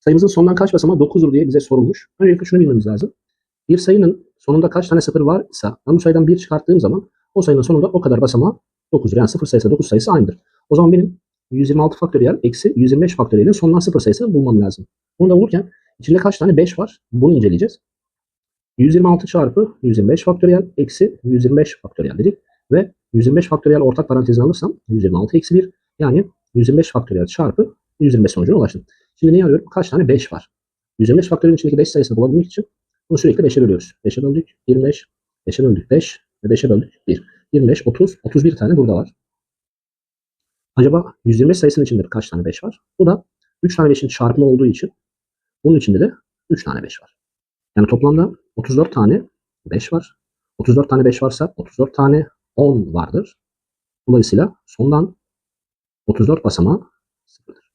Sayımızın sonundan kaç basamağı 9'dur diye bize sorulmuş. Öncelikle şunu bilmemiz lazım. Bir sayının sonunda kaç tane sıfır varsa ben bu sayıdan 1 çıkarttığım zaman o sayının sonunda o kadar basamağı 9'dur. Yani sıfır sayısı 9 sayısı aynıdır. O zaman benim 126 faktöriyel eksi 125 faktöriyelin sonundan sıfır sayısını bulmam lazım. Bunu da bulurken içinde kaç tane 5 var? Bunu inceleyeceğiz. 126 çarpı 125 faktöriyel eksi 125 faktöriyel dedik. Ve 125 faktöriyel ortak parantezine alırsam 126 eksi 1 yani 125 faktöriyel çarpı 125 sonucuna ulaştım. Şimdi neyi arıyorum? Kaç tane 5 var? 125 faktöriyelin içindeki 5 sayısını bulabilmek için bunu sürekli 5'e bölüyoruz. 5'e böldük 25, 5'e böldük 5 ve 5'e böldük 1. 25, 30, 31 tane burada var. Acaba 125 sayısının içinde kaç tane 5 var? Bu da 3 tane 5'in çarpımı olduğu için bunun içinde de 3 tane 5 var. Yani toplamda 34 tane 5 var. 34 tane 5 varsa 34 tane 10 vardır. Dolayısıyla sondan 34 basamağı sıfırdır.